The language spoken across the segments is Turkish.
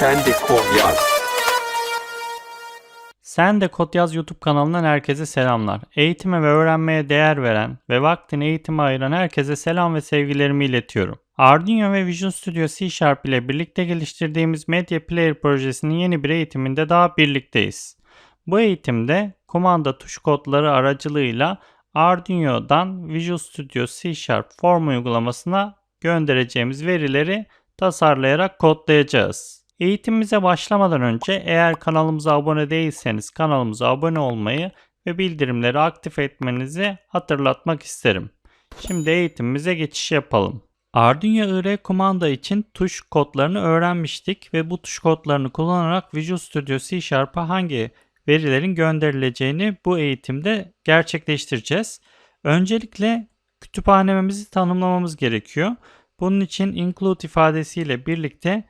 Sen de kod yaz. Sen de Kod Yaz YouTube kanalından herkese selamlar. Eğitime ve öğrenmeye değer veren ve vaktini eğitime ayıran herkese selam ve sevgilerimi iletiyorum. Arduino ve Visual Studio C Sharp ile birlikte geliştirdiğimiz Media Player projesinin yeni bir eğitiminde daha birlikteyiz. Bu eğitimde kumanda tuş kodları aracılığıyla Arduino'dan Visual Studio C Sharp form uygulamasına göndereceğimiz verileri tasarlayarak kodlayacağız. Eğitimimize başlamadan önce eğer kanalımıza abone değilseniz kanalımıza abone olmayı ve bildirimleri aktif etmenizi hatırlatmak isterim. Şimdi eğitimimize geçiş yapalım. Arduino IR kumanda için tuş kodlarını öğrenmiştik ve bu tuş kodlarını kullanarak Visual Studio C Sharp'a hangi verilerin gönderileceğini bu eğitimde gerçekleştireceğiz. Öncelikle kütüphanemizi tanımlamamız gerekiyor. Bunun için include ifadesiyle birlikte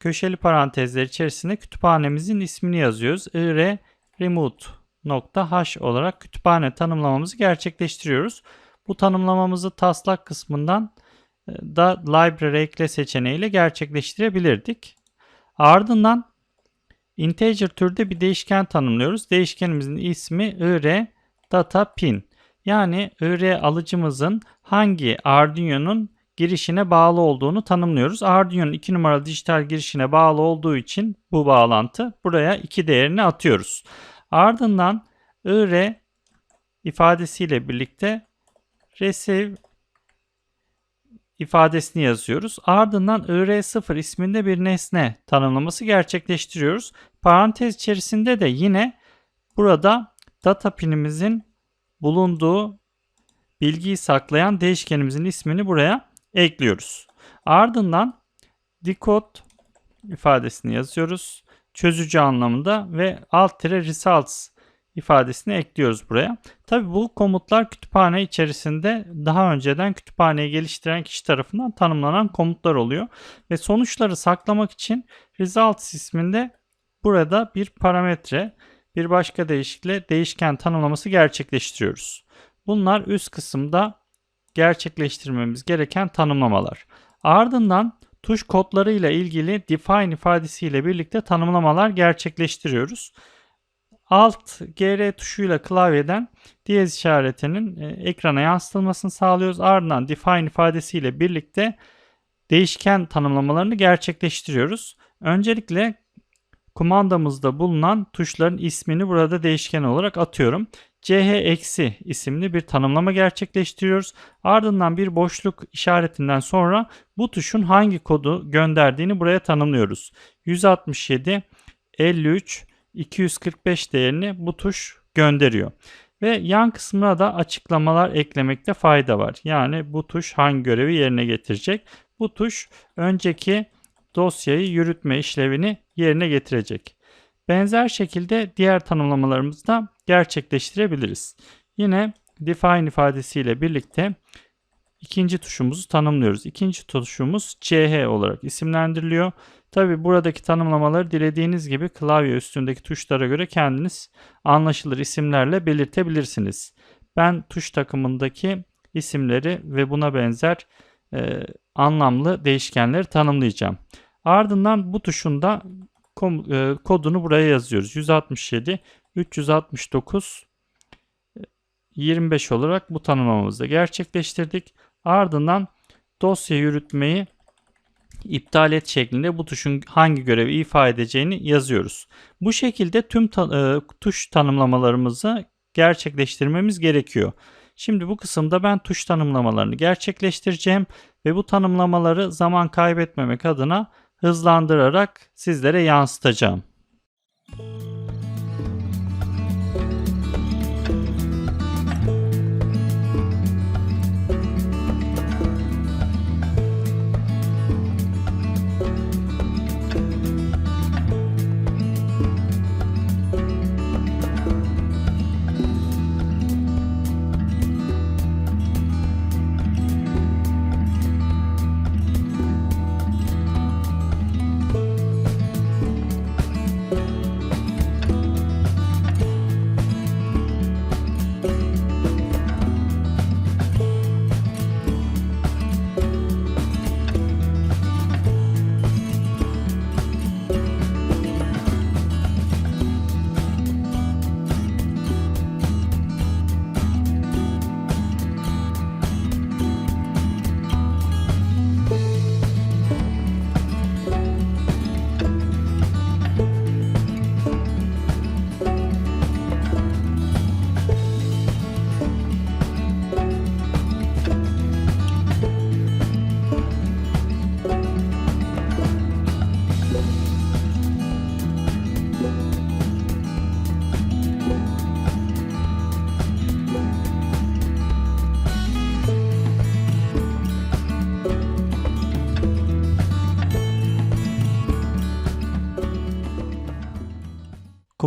köşeli parantezler içerisinde kütüphanemizin ismini yazıyoruz. ir remote.h olarak kütüphane tanımlamamızı gerçekleştiriyoruz. Bu tanımlamamızı taslak kısmından e, da library ekle seçeneğiyle gerçekleştirebilirdik. Ardından integer türde bir değişken tanımlıyoruz. Değişkenimizin ismi ir data pin. Yani ir alıcımızın hangi Arduino'nun girişine bağlı olduğunu tanımlıyoruz. Arduino'nun 2 numaralı dijital girişine bağlı olduğu için bu bağlantı buraya 2 değerini atıyoruz. Ardından ir ifadesiyle birlikte receive ifadesini yazıyoruz. Ardından ir0 isminde bir nesne tanımlaması gerçekleştiriyoruz. Parantez içerisinde de yine burada data pinimizin bulunduğu bilgiyi saklayan değişkenimizin ismini buraya ekliyoruz. Ardından decode ifadesini yazıyoruz. Çözücü anlamında ve alt tire results ifadesini ekliyoruz buraya. Tabi bu komutlar kütüphane içerisinde daha önceden kütüphaneyi geliştiren kişi tarafından tanımlanan komutlar oluyor. Ve sonuçları saklamak için results isminde burada bir parametre bir başka değişikle değişken tanımlaması gerçekleştiriyoruz. Bunlar üst kısımda gerçekleştirmemiz gereken tanımlamalar. Ardından tuş kodları ile ilgili define ifadesiyle birlikte tanımlamalar gerçekleştiriyoruz. Alt GR tuşuyla klavyeden diyez işaretinin e, ekrana yansıtılmasını sağlıyoruz. Ardından define ifadesiyle birlikte değişken tanımlamalarını gerçekleştiriyoruz. Öncelikle kumandamızda bulunan tuşların ismini burada değişken olarak atıyorum. Ch isimli bir tanımlama gerçekleştiriyoruz. Ardından bir boşluk işaretinden sonra bu tuşun hangi kodu gönderdiğini buraya tanımlıyoruz. 167 53 245 değerini bu tuş gönderiyor. Ve yan kısmına da açıklamalar eklemekte fayda var. Yani bu tuş hangi görevi yerine getirecek? Bu tuş önceki dosyayı yürütme işlevini yerine getirecek. Benzer şekilde diğer tanımlamalarımızı da gerçekleştirebiliriz. Yine define ifadesiyle birlikte ikinci tuşumuzu tanımlıyoruz. İkinci tuşumuz CH olarak isimlendiriliyor. Tabi buradaki tanımlamaları dilediğiniz gibi klavye üstündeki tuşlara göre kendiniz anlaşılır isimlerle belirtebilirsiniz. Ben tuş takımındaki isimleri ve buna benzer e, anlamlı değişkenleri tanımlayacağım. Ardından bu tuşun da e, kodunu buraya yazıyoruz. 167 369 25 olarak bu tanımlamamızı gerçekleştirdik. Ardından dosya yürütmeyi iptal et şeklinde bu tuşun hangi görevi ifade edeceğini yazıyoruz. Bu şekilde tüm ta e, tuş tanımlamalarımızı gerçekleştirmemiz gerekiyor. Şimdi bu kısımda ben tuş tanımlamalarını gerçekleştireceğim ve bu tanımlamaları zaman kaybetmemek adına hızlandırarak sizlere yansıtacağım.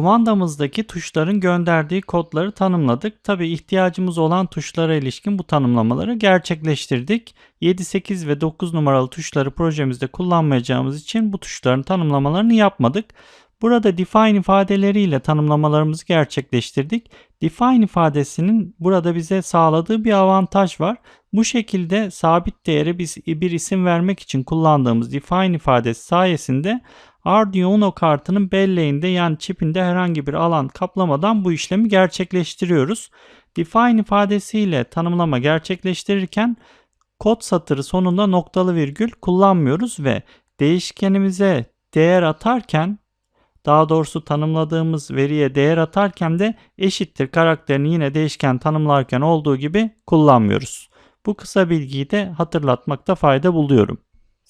Kumandamızdaki tuşların gönderdiği kodları tanımladık. Tabi ihtiyacımız olan tuşlara ilişkin bu tanımlamaları gerçekleştirdik. 7, 8 ve 9 numaralı tuşları projemizde kullanmayacağımız için bu tuşların tanımlamalarını yapmadık. Burada define ifadeleriyle tanımlamalarımızı gerçekleştirdik. Define ifadesinin burada bize sağladığı bir avantaj var. Bu şekilde sabit değere biz bir isim vermek için kullandığımız define ifadesi sayesinde Arduino kartının belleğinde yani çipinde herhangi bir alan kaplamadan bu işlemi gerçekleştiriyoruz. Define ifadesiyle tanımlama gerçekleştirirken kod satırı sonunda noktalı virgül kullanmıyoruz ve değişkenimize değer atarken daha doğrusu tanımladığımız veriye değer atarken de eşittir karakterini yine değişken tanımlarken olduğu gibi kullanmıyoruz. Bu kısa bilgiyi de hatırlatmakta fayda buluyorum.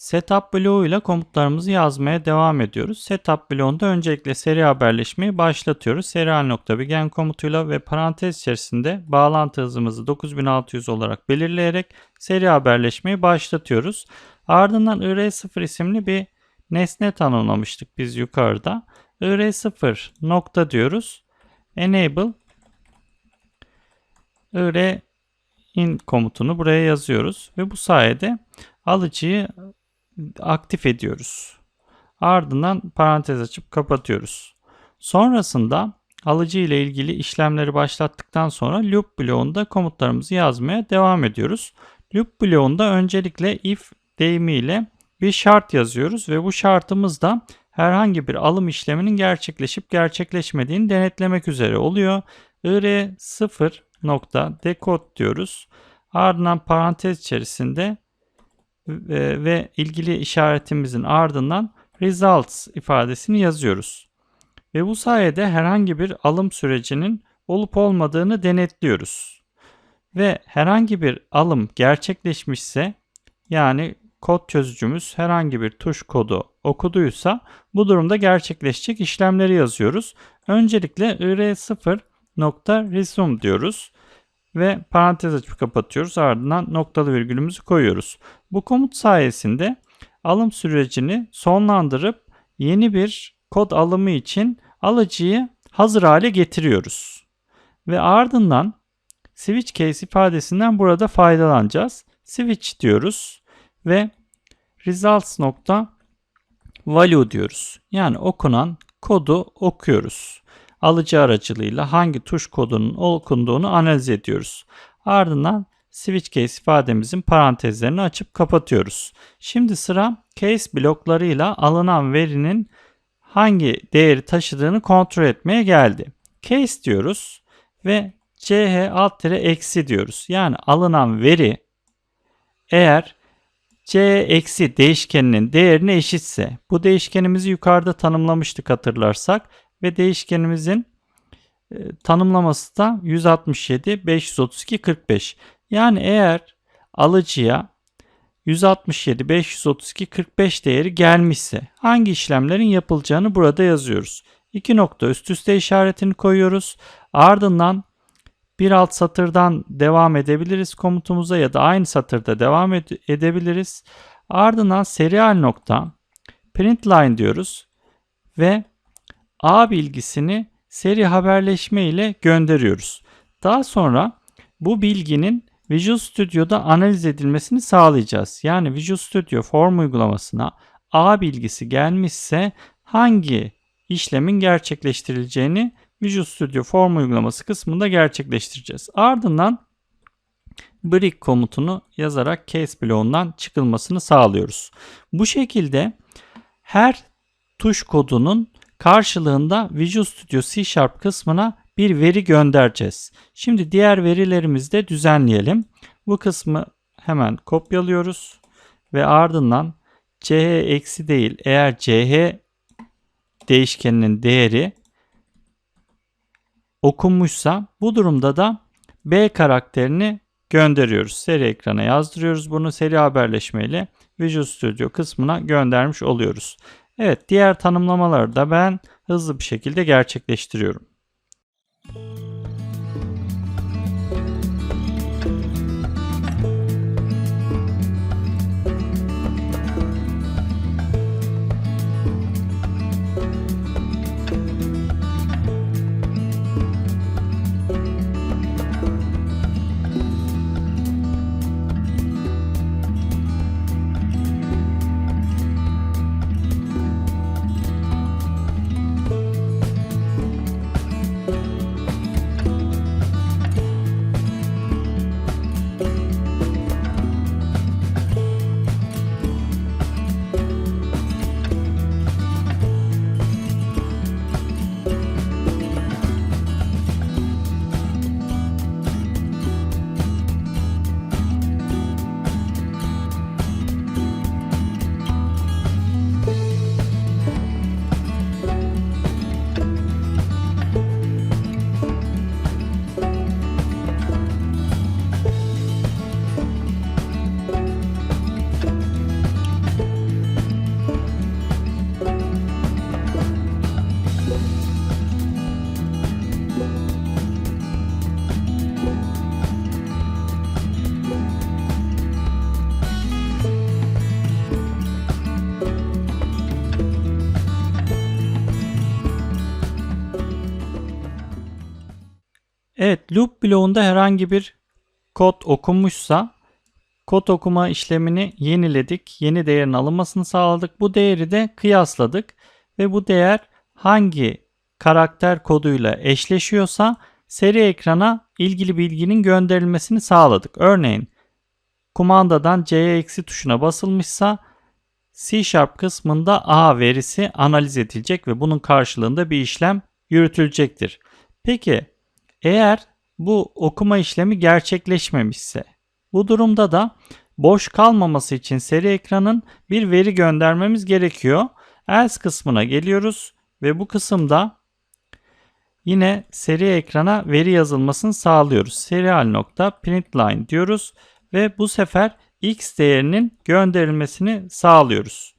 Setup bloğu ile komutlarımızı yazmaya devam ediyoruz. Setup bloğunda öncelikle seri haberleşmeyi başlatıyoruz. Serial.begin komutuyla ve parantez içerisinde bağlantı hızımızı 9600 olarak belirleyerek seri haberleşmeyi başlatıyoruz. Ardından ir0 isimli bir nesne tanımlamıştık biz yukarıda. ir0 nokta diyoruz. Enable ir in komutunu buraya yazıyoruz ve bu sayede alıcıyı aktif ediyoruz. Ardından parantez açıp kapatıyoruz. Sonrasında alıcı ile ilgili işlemleri başlattıktan sonra loop bloğunda komutlarımızı yazmaya devam ediyoruz. Loop bloğunda öncelikle if deyimiyle bir şart yazıyoruz ve bu şartımız da herhangi bir alım işleminin gerçekleşip gerçekleşmediğini denetlemek üzere oluyor. ir0 nokta decode diyoruz. Ardından parantez içerisinde ve, ve ilgili işaretimizin ardından results ifadesini yazıyoruz. Ve bu sayede herhangi bir alım sürecinin olup olmadığını denetliyoruz. Ve herhangi bir alım gerçekleşmişse yani kod çözücümüz herhangi bir tuş kodu okuduysa bu durumda gerçekleşecek işlemleri yazıyoruz. Öncelikle ir0.resume diyoruz ve parantez açıp kapatıyoruz. Ardından noktalı virgülümüzü koyuyoruz. Bu komut sayesinde alım sürecini sonlandırıp yeni bir kod alımı için alıcıyı hazır hale getiriyoruz. Ve ardından switch case ifadesinden burada faydalanacağız. Switch diyoruz ve results nokta value diyoruz. Yani okunan kodu okuyoruz. Alıcı aracılığıyla hangi tuş kodunun okunduğunu analiz ediyoruz. Ardından switch case ifademizin parantezlerini açıp kapatıyoruz. Şimdi sıra case bloklarıyla alınan verinin hangi değeri taşıdığını kontrol etmeye geldi. Case diyoruz ve ch alt tire eksi diyoruz. Yani alınan veri eğer c eksi değişkeninin değerine eşitse bu değişkenimizi yukarıda tanımlamıştık hatırlarsak ve değişkenimizin e, tanımlaması da 167 532 45. Yani eğer alıcıya 167 532 45 değeri gelmişse hangi işlemlerin yapılacağını burada yazıyoruz. İki nokta üst üste işaretini koyuyoruz. Ardından bir alt satırdan devam edebiliriz komutumuza ya da aynı satırda devam ed- edebiliriz. Ardından serial nokta print line diyoruz ve A bilgisini seri haberleşme ile gönderiyoruz. Daha sonra bu bilginin Visual Studio'da analiz edilmesini sağlayacağız. Yani Visual Studio form uygulamasına A bilgisi gelmişse hangi işlemin gerçekleştirileceğini Visual Studio form uygulaması kısmında gerçekleştireceğiz. Ardından break komutunu yazarak case bloğundan çıkılmasını sağlıyoruz. Bu şekilde her tuş kodunun karşılığında Visual Studio C Sharp kısmına bir veri göndereceğiz. Şimdi diğer verilerimizi de düzenleyelim. Bu kısmı hemen kopyalıyoruz ve ardından ch eksi değil eğer ch değişkeninin değeri okunmuşsa bu durumda da b karakterini gönderiyoruz. Seri ekrana yazdırıyoruz. Bunu seri haberleşmeyle Visual Studio kısmına göndermiş oluyoruz. Evet diğer tanımlamaları da ben hızlı bir şekilde gerçekleştiriyorum. Evet loop bloğunda herhangi bir kod okunmuşsa kod okuma işlemini yeniledik. Yeni değerin alınmasını sağladık. Bu değeri de kıyasladık ve bu değer hangi karakter koduyla eşleşiyorsa seri ekrana ilgili bilginin gönderilmesini sağladık. Örneğin kumandadan eksi tuşuna basılmışsa C Sharp kısmında A verisi analiz edilecek ve bunun karşılığında bir işlem yürütülecektir. Peki eğer bu okuma işlemi gerçekleşmemişse bu durumda da boş kalmaması için seri ekranın bir veri göndermemiz gerekiyor. Else kısmına geliyoruz ve bu kısımda yine seri ekrana veri yazılmasını sağlıyoruz. Serial nokta println diyoruz ve bu sefer x değerinin gönderilmesini sağlıyoruz.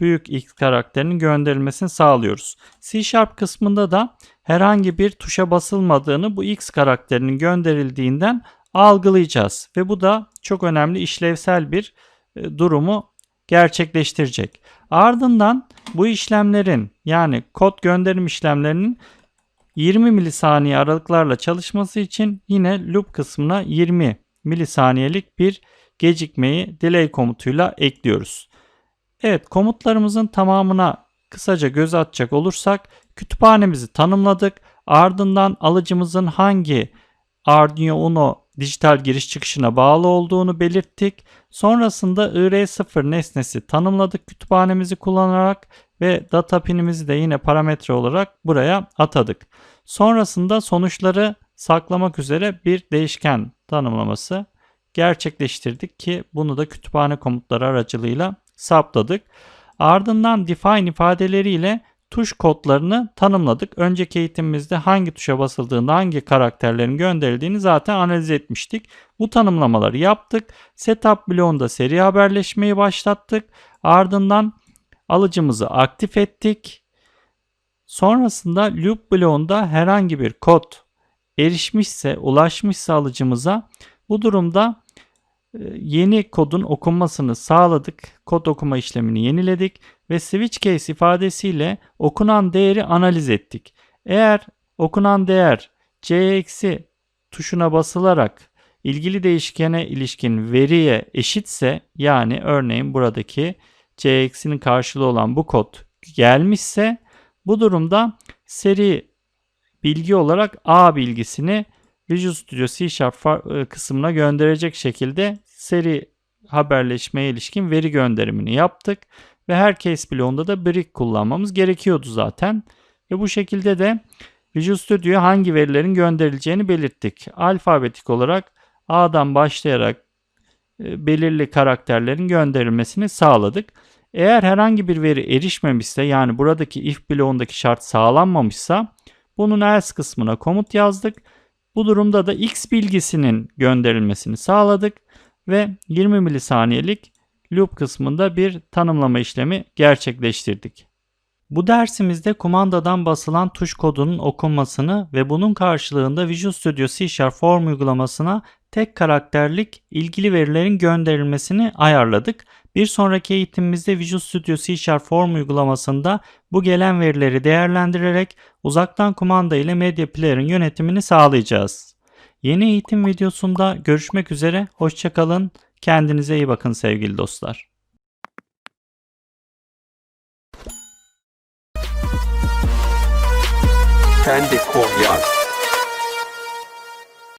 Büyük x karakterinin gönderilmesini sağlıyoruz. C Sharp kısmında da herhangi bir tuşa basılmadığını bu x karakterinin gönderildiğinden algılayacağız ve bu da çok önemli işlevsel bir e, durumu gerçekleştirecek. Ardından bu işlemlerin yani kod gönderim işlemlerinin 20 milisaniye aralıklarla çalışması için yine loop kısmına 20 milisaniyelik bir gecikmeyi delay komutuyla ekliyoruz. Evet komutlarımızın tamamına kısaca göz atacak olursak kütüphanemizi tanımladık. Ardından alıcımızın hangi Arduino Uno dijital giriş çıkışına bağlı olduğunu belirttik. Sonrasında IR0 nesnesi tanımladık kütüphanemizi kullanarak ve data pinimizi de yine parametre olarak buraya atadık. Sonrasında sonuçları saklamak üzere bir değişken tanımlaması gerçekleştirdik ki bunu da kütüphane komutları aracılığıyla saptadık. Ardından define ifadeleriyle tuş kodlarını tanımladık. Önceki eğitimimizde hangi tuşa basıldığında hangi karakterlerin gönderildiğini zaten analiz etmiştik. Bu tanımlamaları yaptık. Setup bloğunda seri haberleşmeyi başlattık. Ardından alıcımızı aktif ettik. Sonrasında loop bloğunda herhangi bir kod erişmişse, ulaşmışsa alıcımıza bu durumda yeni kodun okunmasını sağladık. Kod okuma işlemini yeniledik ve switch case ifadesiyle okunan değeri analiz ettik. Eğer okunan değer c eksi tuşuna basılarak ilgili değişkene ilişkin veriye eşitse yani örneğin buradaki c eksinin karşılığı olan bu kod gelmişse bu durumda seri bilgi olarak A bilgisini Visual Studio C Sharp e, kısmına gönderecek şekilde seri haberleşmeye ilişkin veri gönderimini yaptık. Ve her case bloğunda da brick kullanmamız gerekiyordu zaten. Ve bu şekilde de Visual Studio'ya hangi verilerin gönderileceğini belirttik. Alfabetik olarak A'dan başlayarak e, belirli karakterlerin gönderilmesini sağladık. Eğer herhangi bir veri erişmemişse yani buradaki if bloğundaki şart sağlanmamışsa bunun else kısmına komut yazdık. Bu durumda da x bilgisinin gönderilmesini sağladık ve 20 milisaniyelik loop kısmında bir tanımlama işlemi gerçekleştirdik. Bu dersimizde kumandadan basılan tuş kodunun okunmasını ve bunun karşılığında Visual Studio C Sharp Form uygulamasına tek karakterlik ilgili verilerin gönderilmesini ayarladık. Bir sonraki eğitimimizde Visual Studio C Sharp Form uygulamasında bu gelen verileri değerlendirerek uzaktan kumanda ile Media Player'ın yönetimini sağlayacağız. Yeni eğitim videosunda görüşmek üzere, hoşçakalın, kendinize iyi bakın sevgili dostlar. Kendi Koyar.